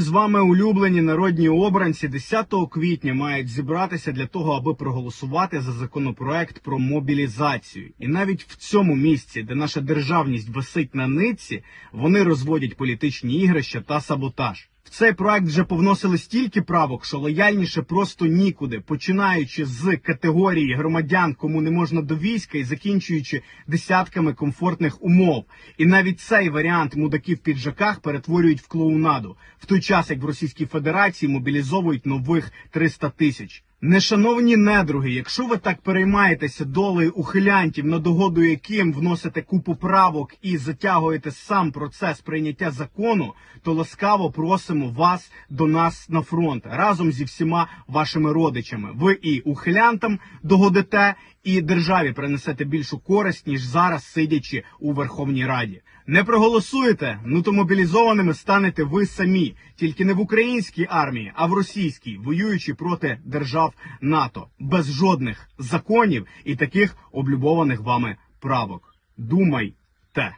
З вами улюблені народні обранці 10 квітня мають зібратися для того, аби проголосувати за законопроект про мобілізацію. І навіть в цьому місці, де наша державність висить на нитці, вони розводять політичні ігрища та саботаж. В цей проект вже повносили стільки правок, що лояльніше просто нікуди, починаючи з категорії громадян, кому не можна до війська, і закінчуючи десятками комфортних умов. І навіть цей варіант мудаки в піджаках перетворюють в клоунаду, в той час як в Російській Федерації мобілізовують нових 300 тисяч. Нешановні недруги, якщо ви так переймаєтеся долею ухилянтів, на догоду яким вносите купу правок і затягуєте сам процес прийняття закону, то ласкаво просимо вас до нас на фронт разом зі всіма вашими родичами. Ви і ухилянтам догодите, і державі принесете більшу користь, ніж зараз сидячи у Верховній Раді. Не проголосуєте, ну то мобілізованими станете ви самі, тільки не в українській армії, а в російській, воюючи проти держав НАТО, без жодних законів і таких облюбованих вами правок. Думайте.